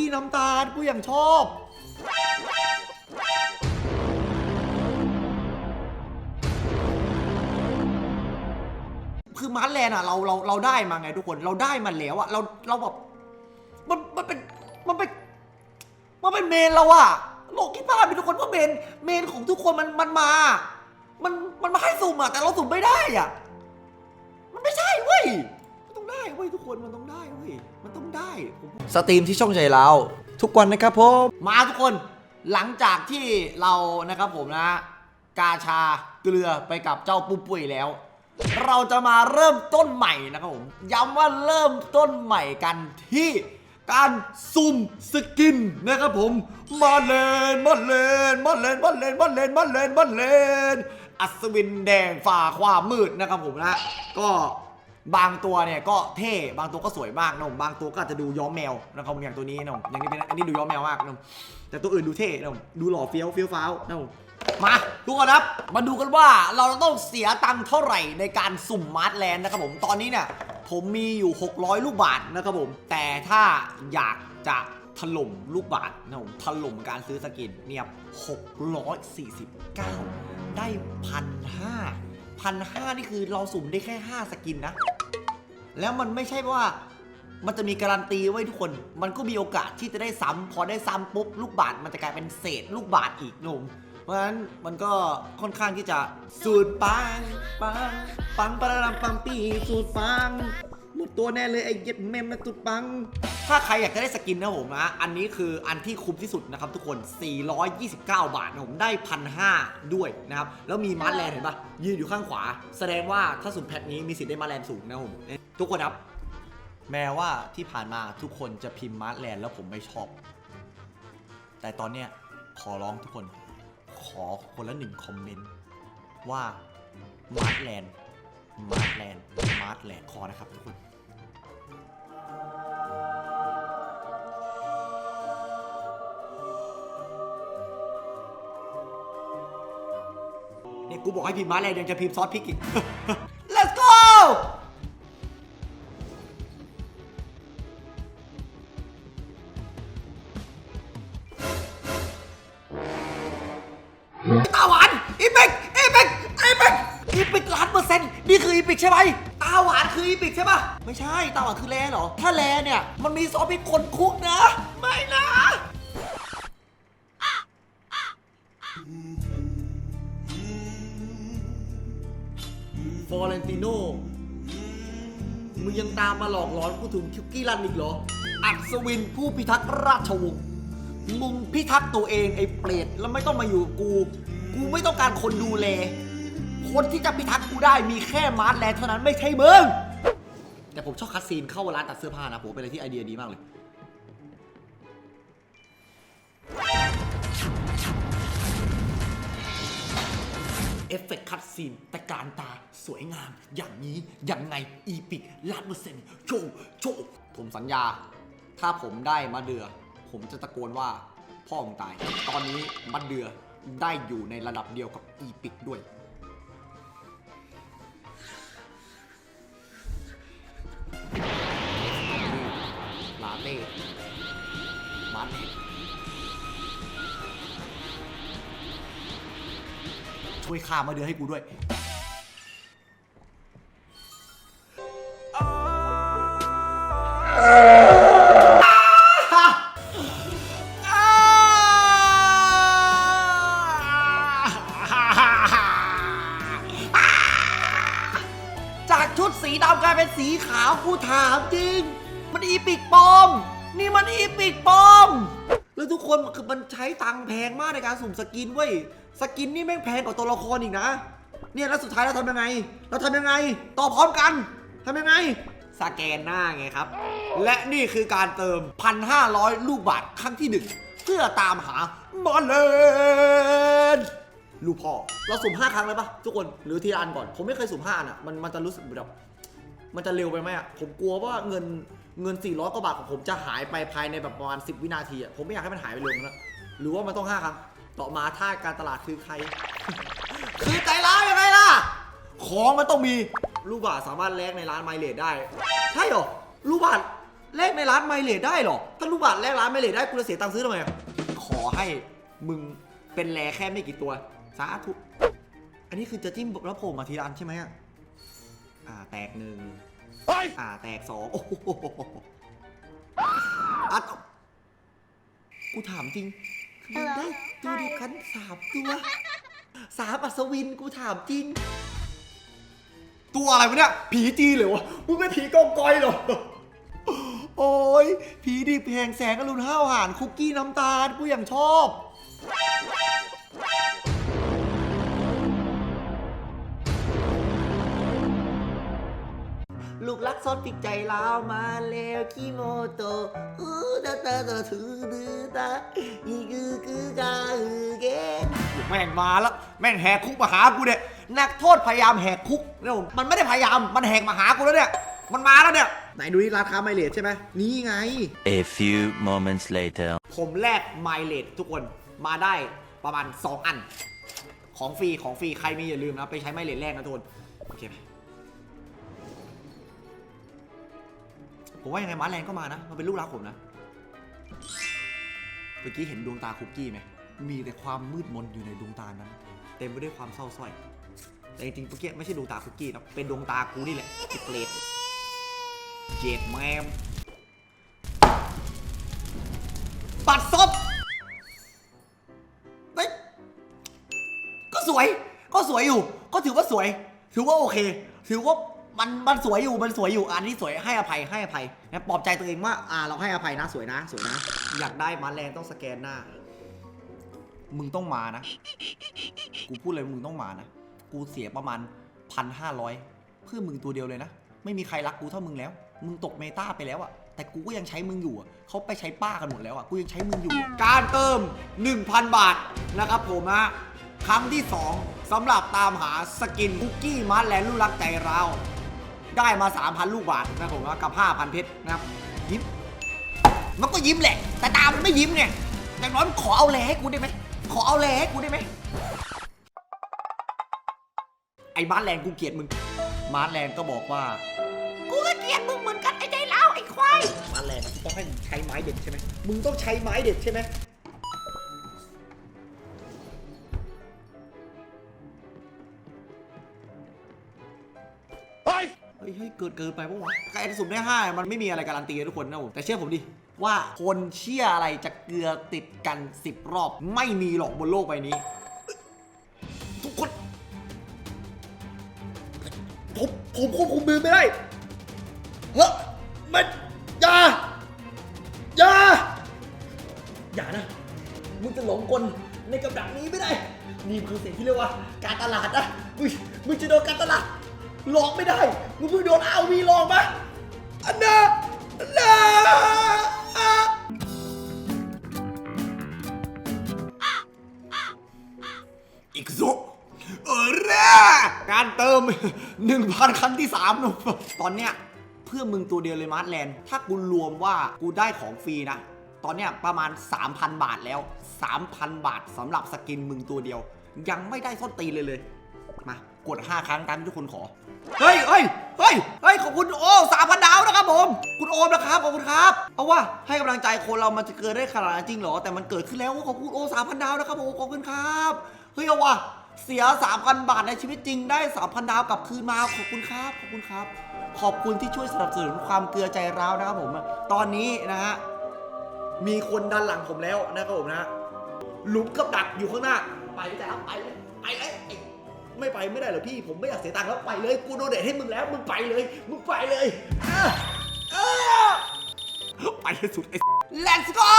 พี่น้ำตาลกูอย่างชอบ คือมาร์แลนด์อะเราเราเราได้มาไงทุกคนเราได้มันแล้วอะเราเราแบบมันมันเป็นมันเป็นมันเป็นเมนเราอะโลกที่บ้านมีทุกคนว่าเมนเมนของทุกคนมันมันมา มันมันมาให้สุ่มอะแต่เราสุ่มไม่ได้อะมันไม่ใช่เว้ย ต้องได้เว้ยทุกคนมันต้องได้เว้ยมันต้องได้ผมสตรีมที่ช่องใจเราทุกวันนะครับผมมาทุกคนหลังจากที่เรานะครับผมนะ กาชาเกลือไปกับเจ้าปุ้มปุ้ยแล้ว เราจะมาเริ่มต้นใหม่นะครับผมย้ำว่าเริ่มต้นใหม่กันที่การซุ่มสกินนะครับผม มาเลนมาเลนมาเลนมาเลนมาเลนมาเลนมาเลนอัศวินแดงฝ่าความมืดนะครับผมนะ ก็ บางตัวเนี่ยก็เท่บางตัวก็สวยมากนะผมบางตัวก็อาจจะดูย้อมแมวนะครับผมอย่างตัวนี้นะผมอย่างนี้เป็นอันนี้ดูย้อมแมวมากนะผมแต่ตัวอื่นดูเท่นะผมดูหล่อเฟี้ยวเฟี้ยวฟ้าวนะผมมาทุกคนครับ มาดูกันว่าเราต้องเสียตังค์เท่าไหร่ในการสุ่มมาร์ทแลนด์นะครับผมตอนนี้เนี่ยผมมีอยู่ 600 ลูกบาทนะครับผม แต่ถ้าอยากจะถล่มลูกบาทนะผมถล่มการซื้อสกินเนี่ย649 ได้พันห้าพันห้านี่คือเราสุ่มได้แค่ 5 สกินนะ แล้วมันไม่ใช่ว่ามันจะมีการันตีไว้ทุกคน มันก็มีโอกาสที่จะได้ซ้ำพอได้ซ้ำปุ๊บลูกบาทมันจะกลายเป็นเศษลูกบาทอีกหนุ่มเพราะฉะนั้นมันก็ค่อนข้างที่จะสูตรปังปังปังปะระปังปีสูตรปัง ตัวแน่เลยไอ้เย็ดเมมนะตุดปัง ถ้าใครอยากจะได้สกินนะผมนะอันนี้คืออันที่คุ้มที่สุดนะครับทุกคน 429 บาทนะผมได้พันห้าด้วยนะครับ แล้วมีมาร์แลนด์เห็นปะยืนอยู่ข้างขวา แสดงว่าถ้าสุ่มแพ็คนี้มีสิทธิ์ได้มาร์แลนด์สูงนะผมทุกคนครับแม้ว่าที่ผ่านมาทุกคนจะพิมพ์มาร์แลนด์แล้วผมไม่ชอบ แต่ตอนเนี้ยขอร้องทุกคน ขอคนละหนึ่งคอมเมนต์ว่ามาร์แลนด์มาร์แลนด์มาร์แลนด์ขอนะครับทุกคน กูบอกให้พิมพ์มาแลนด์ยังจะพิมพ์ซอสพริกอีก let's go ตาหวานอีพิกอีพิกอีพิกอีพิกล้านเปอร์เซ็นต์นี่คืออีพิกใช่ไหมตาหวานคืออีพิกใช่ปะไม่ใช่ตาหวานคือแลเหรอ ถ้าแลเนี่ย มันมีซอสพริกคนคุกนะ ไม่นะ ยังตามมาหลอกหลอนกูถึงคิวกี้รันอีกเหรอ อัศวินผู้พิทักษ์ราชวงศ์ มึงพิทักษ์ตัวเองไอ้เปรตแล้วไม่ต้องมาอยู่กู กูไม่ต้องการคนดูแล คนที่จะพิทักษ์กูได้มีแค่มาร์ทแลนด์เท่านั้นไม่ใช่มึง แต่ผมชอบคัดซีนเข้าร้านตัดเสื้อผ้านะผมเป็นอะไรที่ไอเดียดีมากเลย อฟเฟกต์คัดซีนแต่การตาสวยงาม อย่างนี้ยังไงอีปิกล้านเปอร์เซ็นต์โชว์โชว์ผมสัญญา ถ้าผมได้มาเดือ ผมจะตะโกนว่าพ่อมึงตาย ตอนนี้มาเดือได้อยู่ในระดับเดียวกับอีปิกด้วย ลาเต้มาเต้ ช่วยฆ่ามาเดือให้กูด้วย จากชุดสีดำกลายเป็นสีขาวกูถามจริง มันอีปิกปลอม นี่มันอีปิกปลอม แล้วทุกคนคือมันใช้ตังค์แพงมากในการสุ่มสกินเว้ย สกินนี่แม่งแพงกว่าตัวละครอีกนะ เนี่ยแล้วสุดท้ายเราทำยังไง เราทำยังไงต่อพร้อมกันทำยังไงสแกนหน้าไงครับ และนี่คือการเติม 1,500 ลูกบาทครั้งที่หนึ่งเพื่อตามหามาเลนลูกพ่อ เราสุ่ม5ครั้งเลยปะทุกคนหรือทีละอันก่อน ผมไม่เคยสุ่ม5อันอะมันมันจะรู้สึกแบบมันจะเร็วไปไหมอะผมกลัวว่าเงินเงิน 400กว่าบาทของผมจะหายไปภายในแบบประมาณ10 วินาทีอะผมไม่อยากให้มันหายไปเร็วนะหรือว่ามันต้อง5ครั้ง ต่อมาท่าการตลาดคือใคร คือใจร้ายยังไงล่ะ ของมันต้องมีลูกบาทสามารถแลกในร้านไมเลดได้ ใช่เหรอ ลูกบาทแลกในร้านไมเลดได้เหรอ ถ้าลูกบาทแลกร้านไมเลดได้กูจะเสียตังค์ซื้อทำไมอะขอให้มึงเป็นแลแค่ไม่กี่ตัว สาธุ อันนี้คือจะจิ้มแล้วโผล่มาทีละอันใช่ไหมอะอ่าแตกหนึ่งเฮ้ยอ่าแตกสองโอ้โหอะต่อกูถามจริง คือมึงได้ตัวเดียวกันสามตัวสามอัศวินกูถามจริง ตัวอะไรวะเนี่ย ผีจีนเหรอวะมึงเป็นผีกองกอยเหรอ โอ้ยผีดิบแหงแสงอรุณห้าวหานคุกกี้น้ำตาลกูอย่างชอบ ลูกรักซอสติดใจลาวมาแล้วคิโมโตะอือตาตาตาถือดือตาอีกือกือกาอือเกแม่งมาแล้ว แม่งแหกคุกมาหากูเนี่ยนักโทษพยายามแหกคุกเนี่ยผมมันไม่ได้พยายามมันแหกมาหากูแล้วเนี่ยมันมาแล้วเนี่ยไหนดูนี่ร้านค้าไมเลดใช่ไหมนี่ไง A few moments later. ผมแลกไมเลดทุกคนมาได้ประมาณ 2 อัน ของฟรีของฟรีใครมีอย่าลืมนะ ไปใช้ไมเลดแรกนะทุกคนโอเคไหม ผมว่ายังไงมาแรงก็มานะ มันเป็นลูกรักผมนะ เมื่อกี้เห็นดวงตาคุกกี้ไหม มีแต่ความมืดมนอยู่ในดวงตานั้น เต็มไปด้วยความเศร้าสร้อย แต่จริงๆเมื่อกี้ไม่ใช่ดวงตาคุกกี้นะ เป็นดวงตากูนี่แหละไอ้เปรตเจ็ดแมมปัดซบเฮ้ยก็สวย ก็สวยอยู่ ก็ถือว่าสวย ถือว่าโอเค ถือว่า มันมันสวยอยู่มันสวยอยู่อันนี้สวยให้อภัยให้อภัยนะปลอบใจตัวเองว่าอ่าเราให้อภัยนะสวยนะ สวยนะ อยากได้มาแรงต้องสแกนหน้า มึงต้องมานะ กูพูดเลยมึงต้องมานะ กูเสียประมาณพันห้าร้อยเพื่อมึงตัวเดียวเลยนะ ไม่มีใครรักกูเท่ามึงแล้ว มึงตกเมตาไปแล้วอะแต่กูก็ยังใช้มึงอยู่อะเขาไปใช้ป้ากันหมดแล้วอะกูยังใช้มึงอยู่อะการเติม 1,000 บาทนะครับผมนะครั้งที่ 2สำหรับตามหาสกินคุกกี้มาร์แลนด์ลูกรักใจเรา ได้มา 3,000 ลูกบาทนะครับผมนะกับ 5,000 เพชรนะครับยิ้มมันก็ยิ้มแหละ แต่ตามันไม่ยิ้มไงอย่างน้อยมันขอเอาแลให้กูได้ไหมขอเอาแลให้กูได้ไหมไอ้มาร์แลนกูเกลียดมึง มาร์แลนก็บอกว่า กูก็เกลียดมึงเหมือนกันไอ้ใจเล้าไอ้ควายมาร์แลนต้องให้มึงใช้ไม้เด็ดใช่ไหมมึงต้องใช้ไม้เด็ดใช่ไหม ฮ้ยเฮ้ยเกินเกินไปปะวะไอ้สุ่มได้ห้ามันไม่มีอะไรการันตีทุกคนนะผมแต่เชื่อผมดิว่าคนเชื่ออะไรจะเกลือติดกันสิบรอบ ไม่มีหรอกบนโลกใบนี้ ทุกคน ผมผมควบคุมมือไม่ได้เฮ้ยมันอย่าอย่าอย่านะมึงจะหลงกลในกับดักนี้ไม่ได้ นี่คือสิ่งที่เรียกว่าการตลาดนะมึงมึงจะโดนการตลาด หลอกไม่ได้ มึงเพิ่งโดนเอาวีหลอกมาอันน่ะอันน่ะอีกซุเออแร่การเติม 1,000 ครั้งที่3นุ่มตอนเนี้ยเพื่อมึงตัวเดียวเลยมาร์ทแลนด์ ถ้ากูรวมว่ากูได้ของฟรีนะ ตอนเนี้ยประมาณ 3,000 บาทแล้ว 3,000 บาทสำหรับสกินมึงตัวเดียว ยังไม่ได้ส้นตีนเลยเลย มากด 5 ครั้งตามที่ทุกคนขอ เฮ้ยเฮ้ยเฮ้ยเฮ้ยขอบคุณโอ้สามพันดาวนะครับผม คุณโอมนะครับขอบคุณครับ เอาว่าให้กำลังใจคนเรามันจะเกิดได้ขนาดนั้นจริงเหรอ แต่มันเกิดขึ้นแล้วขอบคุณโอสามพันดาวนะครับผมขอบคุณครับ เฮ้ยเอาว่าเสีย 3,000 บาทในชีวิตจริงได้ 3,000 ดาวกลับคืนมาขอบคุณครับ ขอบคุณครับ ขอบคุณที่ช่วยสนับสนุนความเกลือใจร้าวนะครับผม ตอนนี้นะฮะ มีคนดันหลังผมแล้วนะครับผมนะ หลุมกับดักอยู่ข้างหน้า ไปแต่ละไปเลยไปเลย ไอ้ไม่ไปไม่ได้เหรอพี่ ผมไม่อยากเสียตังค์แล้วไปเลย กูโดเนทให้มึงแล้ว มึงไปเลย มึงไปเลยอะอะไปให้สุดไอ้ Let's go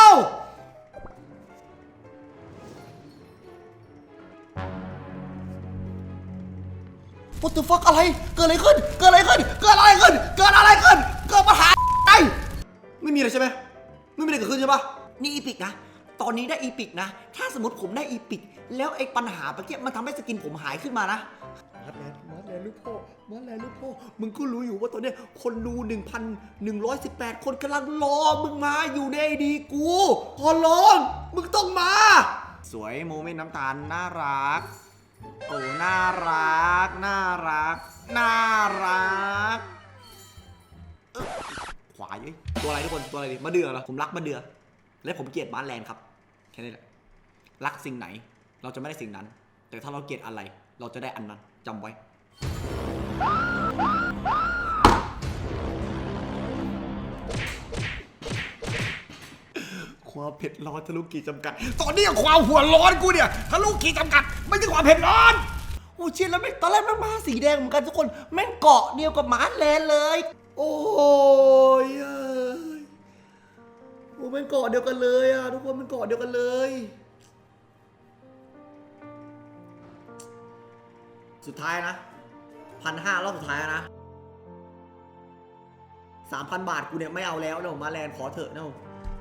What the fuck อะไร เกิดอะไรขึ้น เกิดอะไรขึ้น เกิดอะไรขึ้น เกิดอะไรขึ้น เกิดปัญหาอะไรไม่มีเลยใช่ไหม ไม่มีอะไรเกิดขึ้นใช่ปะนี่อีพิกนะ ตอนนี้ได้อีพิกนะ ถ้าสมมติผมได้อีพิก แล้วไอ้ปัญหาเมื่อกี้มันทำให้สกินผมหายขึ้นมานะมอสแลนด์มอสแลนด์ลูกพ่อมอสแลนด์ลูกพ่อมึงก็รู้อยู่ว่าตอนเนี้ยคนดู 1,118 คนกำลังรอมึงมาอยู่ในไอดีกูขอร้องมึงต้องมา สวยโมเมนต์น้ำตาลน่ารักโอ้น่ารัก น่ารัก น่ารักเอ้ยควควายเอ้ยตัวอะไรทุกคน ตัวอะไรดิมาเดือเหรอ ผมรักมาเดือ และผมเกลียดบ้านแลนด์ครับ แค่นี้แหละ รักสิ่งไหน เราจะไม่ได้สิ่งนั้น แต่ถ้าเราเกลียดอะไร เราจะได้อันนั้นจำไว้ ความเผ็ดร้อนทะลุขีดจำกัด ตอนนี้ความหัวร้อนกูเนี่ยทะลุขีดจำกัด ไม่ใช่ความเผ็ดร้อนโอ้เชียแล้วไม่งตอนแรกแม่งมาสีแดงเหมือนกันทุกคน แม่งเกาะเดียวกับหมาแลนเลย โอ้ย อ้แม่งเกาะเดียวกันเลยอะทุกคนมันเกาะเดียวกันเลย สุดท้ายนะพันห้ารอบสุดท้ายนะสามพันบาทกูเนี่ยไม่เอาแล้วนะมมาแลนขอเถอะนะ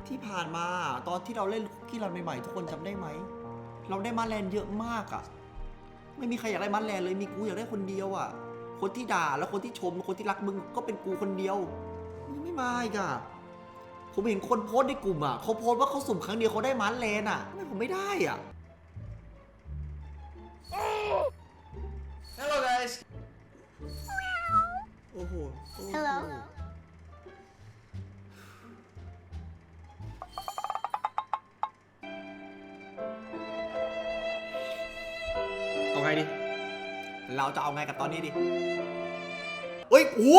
ที่ผ่านมาตอนที่เราเล่นคุกกี้รันใหม่ๆทุกคนจำได้ไหม เราได้มาแลนเยอะมากอะไม่มีใครอยากได้มาแลนเลยมีกูอยากได้คนเดียวอะคนที่ด่าแล้วคนที่ชมคนที่รักมึงก็เป็นกูคนเดียวมึงไม่มาอีกอะ ผมเห็นคนโพสต์ในกลุ่มอะเขาโพสต์ว่าเขาสุ่มครั้งเดียวเขาได้มาแลนอะทำไม่ผมไม่ได้อะ Hello guys โอ้โหโอ้โห Hello เอาไงดิ เราจะเอาไงกับตอนนี้ดิเฮ้ยโอ้โห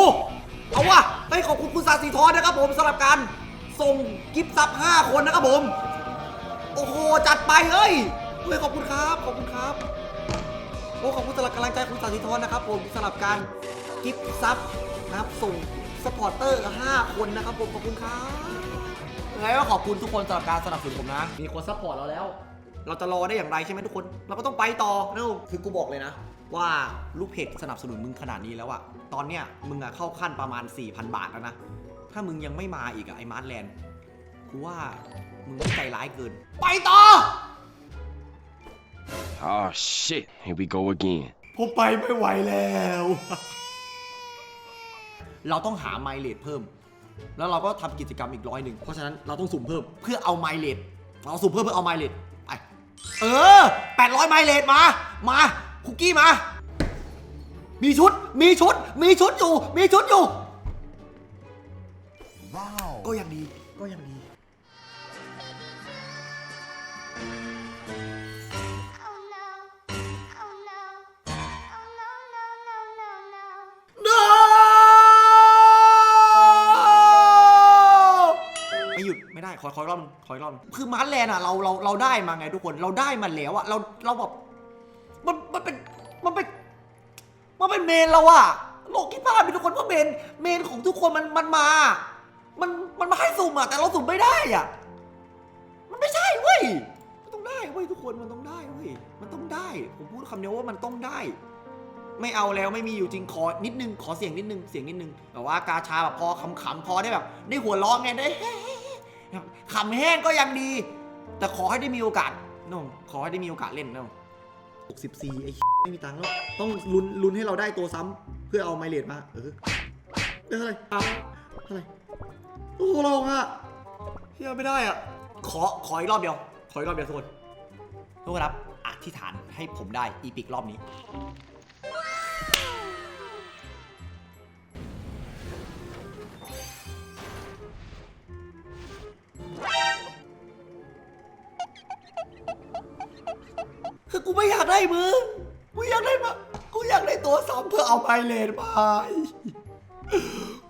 เอาว่ะเฮ้ยขอบคุณคุณสาสีทอนนะครับผมสำหรับการ ส่งกิฟต์ซับ 5 คนนะครับผม โอ้โห จัดไปเฮ้ยเฮ้ยขอบคุณครับ ขอบคุณครับ โอ้ขอบคุณสำหรับกำลังใจคุณสาธิธรนะครับผมสำหรับการกิฟต์ซับนะครับส่งสปอร์เตอร์ 5 คนนะครับผม ขอบคุณครับยังไงก็ขอบคุณทุกคนสำหรับการสนับสนุนผมนะ มีคนซัพพอร์ตเราแล้ว เราจะรอได้อย่างไรใช่ไหมทุกคน เราก็ต้องไปต่อนะคือกูบอกเลยนะว่าลูกเพจสนับสนุนมึงขนาดนี้แล้วอะตอนเนี้ยมึงอะเข้าขั้นประมาณ 4,000 บาทแล้วนะ ถ้ามึงยังไม่มาอีกอะไอ้มาร์ทแลนด์กูว่ามึงไม่ใจร้ายเกิน ไปต่อ Oh shit, here we go again. ผมไปไม่ไหวแล้ว เราต้องหาไมล์เลทเพิ่ม แล้วเราก็ทำกิจกรรมอีกร้อยหนึ่ง เพราะฉะนั้นเราต้องสุ่มเพิ่มเพื่อเอาไมล์เลทเราสุ่มเพิ่มเพื่อเอาไมล์เลทไป เออ 800ไมล์เลทมา มา คุกกี้มา มีชุด มีชุด มีชุดอยู่ มีชุดอยู่ ว้าว ก็ยังดีก็ยังดี Oh no. Oh no. Oh no, no, no, no, no. no ไม่หยุดไม่ได้ ขอขออีกรอบนึงขออีกรอบนึงคือมาร์ทแลนด์อะเราเราเราได้มาไงทุกคนเราได้มาแล้วอะเราเราแบบมันมันเป็นมันเป็นมันเป็นเมนเราอะโลกคิดภาพดิทุกคนว่าเมนเมนของทุกคนมันมันมา มันมันมาให้สุ่มอะแต่เราสุ่มไม่ได้อะมันไม่ใช่เว้ยมันต้องได้เว้ยทุกคนมันต้องได้เว้ยมันต้องได้ ผมพูดคำเดียวว่ามันต้องได้ ไม่เอาแล้วไม่มีอยู่จริงขอนิดนึงขอเสียงนิดนึงเสียงนิดนึงแบบว่ากาชาแบบพอขำๆพอได้แบบ ได้หัวเราะไงได้ขำแห้งก็ยังดี แต่ขอให้ได้มีโอกาสน้องขอให้ได้มีโอกาสเล่นน้อง64ไอ้ไม่มีตังค์แล้วต้องลุ้นลุ้นให้เราได้ตัวซ้ำเพื่อเอาไมเลดมา เออได้เท่าไหร่อาเท่าไร โอ้โหลงอะเฮียไม่ได้อะขอขออีกรอบเดียว ขออีกรอบเดียวทุกคนทุกคนครับอธิษฐานให้ผมได้อีพิกรอบนี้คือกูไม่อยากได้มึงกูอยากได้มากูอยากได้ตัวซ้ำเพื่อเอาไพเลนไป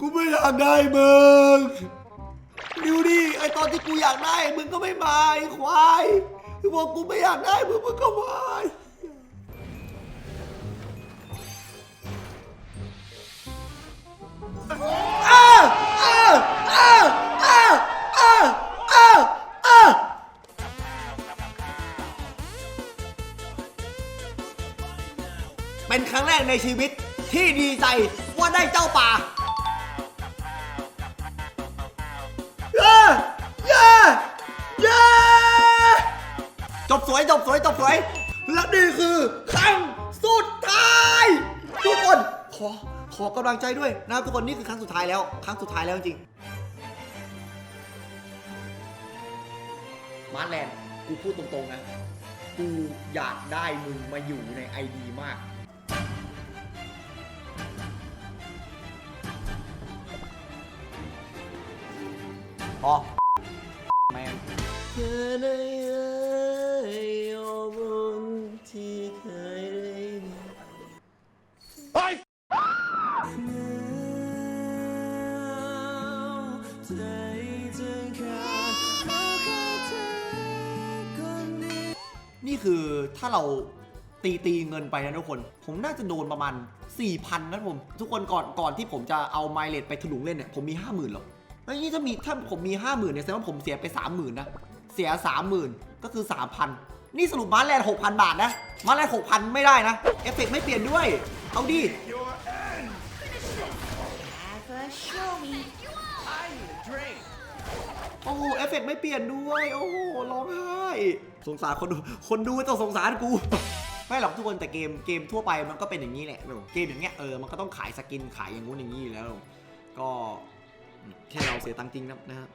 กูไม่อยากได้มึงดูดิไอตอนที่กูอยากได้มึงก็ไม่มาไอควายคือบอกกูไม่อยากได้มึงมึงก็มาเป็นครั้งแรกในชีวิตที่ดีใจว่าได้เจ้าป่า วยจบสวยและนี่คือครั้งสุดท้าย ทุกคนขอขอกำลังใจด้วยนะครับทุกคนนี่คือครั้งสุดท้ายแล้ว ครั้งสุดท้ายแล้วจริงมาร์แลนด์กูพูดตรงๆนะกูอยากได้มึงมาอยู่ในไอดีมากอ๋อแม่ ได้นี่คือถ้าเราตีตีเงินไปนะทุกคน ผมน่าจะโดนประมาณ 4,000นะผม ทุกคนก่อนก่อนที่ผมจะเอาไมล์เลตไปถลุงเล่นเนี่ย ผมมี 50,000หรอกแล้วนี่ถ้ามีถ้าผมมี 50,000เนี่ยแสดงว่าผมเสียไป 30,000นะ เสีย 30,000 ก็คือ 3,000 นี่สรุปมาแลนด์6,000 บาทนะ มาแลนด์6,000 ไม่ได้นะ เอฟเฟกไม่เปลี่ยนด้วย เอาดิโอ้โหเอฟเฟกต์ไม่เปลี่ยนด้วย โอ้โหร้องไห้สงสารคนดูคนดูต้องสงสารกูไม่หรอกทุกคนแต่เกมเกมทั่วไปมันก็เป็นอย่างนี้แหละเกมอย่างเงี้ยเออมันก็ต้องขายสกินขายอย่างงู้นอย่างนี้อยู่แล้ว ก็แค่เราเสียตังค์จริงนะนะครับ